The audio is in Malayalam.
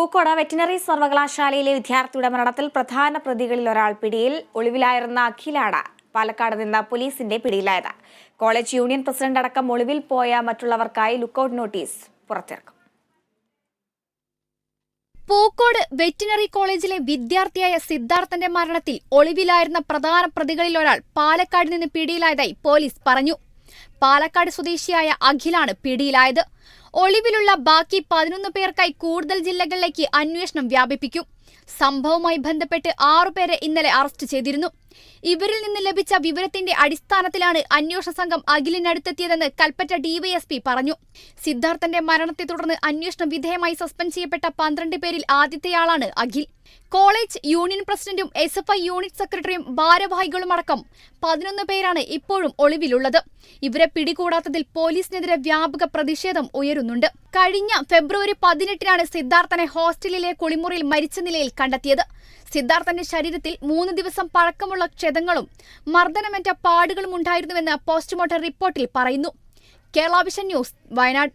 പൂക്കോട് വെറ്റിനറി സർവകലാശാലയിലെ വിദ്യാർത്ഥിയുടെ മരണത്തിൽ പ്രധാന പ്രതികളിൽ ഒരാൾ പിടിയിൽ ഒളിവിലായിരുന്ന അഖിലാണ് പാലക്കാട് നിന്ന് പോലീസിന്റെ പിടിയിലായത്. കോളേജ് യൂണിയൻ പ്രസിഡന്റ് അടക്കം ഒളിവിൽ പോയ മറ്റുള്ളവർക്കായി ലുക്കൌട്ട് നോട്ടീസ് പുറത്തിറക്കും. പൂക്കോട് വെറ്റിനറി കോളേജിലെ വിദ്യാർത്ഥിയായ സിദ്ധാർത്ഥന്റെ മരണത്തിൽ ഒളിവിലായിരുന്ന പ്രധാന പ്രതികളിൽ ഒരാൾ പാലക്കാട് നിന്ന് പിടിയിലായതായി പോലീസ് പറഞ്ഞു. പാലക്കാട് സ്വദേശിയായ അഖിലാണ് പിടിയിലായത്. ഒളിവിലുള്ള ബാക്കി പതിനൊന്ന് പേർക്കായി കൂടുതൽ ജില്ലകളിലേക്ക് അന്വേഷണം വ്യാപിപ്പിക്കും. സംഭവവുമായി ബന്ധപ്പെട്ട് ആറുപേരെ ഇന്നലെ അറസ്റ്റ് ചെയ്തിരുന്നു. ഇവരിൽ നിന്ന് ലഭിച്ച വിവരത്തിന്റെ അടിസ്ഥാനത്തിലാണ് അന്വേഷണ സംഘം അഖിലിനടുത്തെത്തിയതെന്ന് കൽപ്പറ്റ ഡിവൈഎസ്പി പറഞ്ഞു. സിദ്ധാർത്ഥന്റെ മരണത്തെ തുടർന്ന് അന്വേഷണ വിധേയമായി സസ്പെൻഡ് ചെയ്യപ്പെട്ട പന്ത്രണ്ട് പേരിൽ ആദ്യത്തെയാളാണ് അഖിൽ. കോളേജ് യൂണിയൻ പ്രസിഡന്റും എസ് എഫ് ഐ യൂണിറ്റ് സെക്രട്ടറിയും ഭാരവാഹികളുമടക്കം പതിനൊന്ന് പേരാണ് ഇപ്പോഴും ഒളിവിലുള്ളത്. ഇവരെ പിടികൂടാത്തതിൽ പോലീസിനെതിരെ വ്യാപക പ്രതിഷേധം ഉയരുന്നുണ്ട്. കഴിഞ്ഞ ഫെബ്രുവരി പതിനെട്ടിനാണ് സിദ്ധാർത്ഥനെ ഹോസ്റ്റലിലെ കുളിമുറിയിൽ മരിച്ച നിലയിൽ കണ്ടെത്തിയത്. സിദ്ധാർത്ഥന്റെ ശരീരത്തിൽ മൂന്ന് ദിവസം പഴക്കമുള്ള ക്ഷതങ്ങളും മർദ്ദനമേറ്റ പാടുകളും ഉണ്ടായിരുന്നുവെന്ന് പോസ്റ്റ്മോർട്ടം റിപ്പോർട്ടിൽ പറയുന്നു. Kerala vision news Wayanad.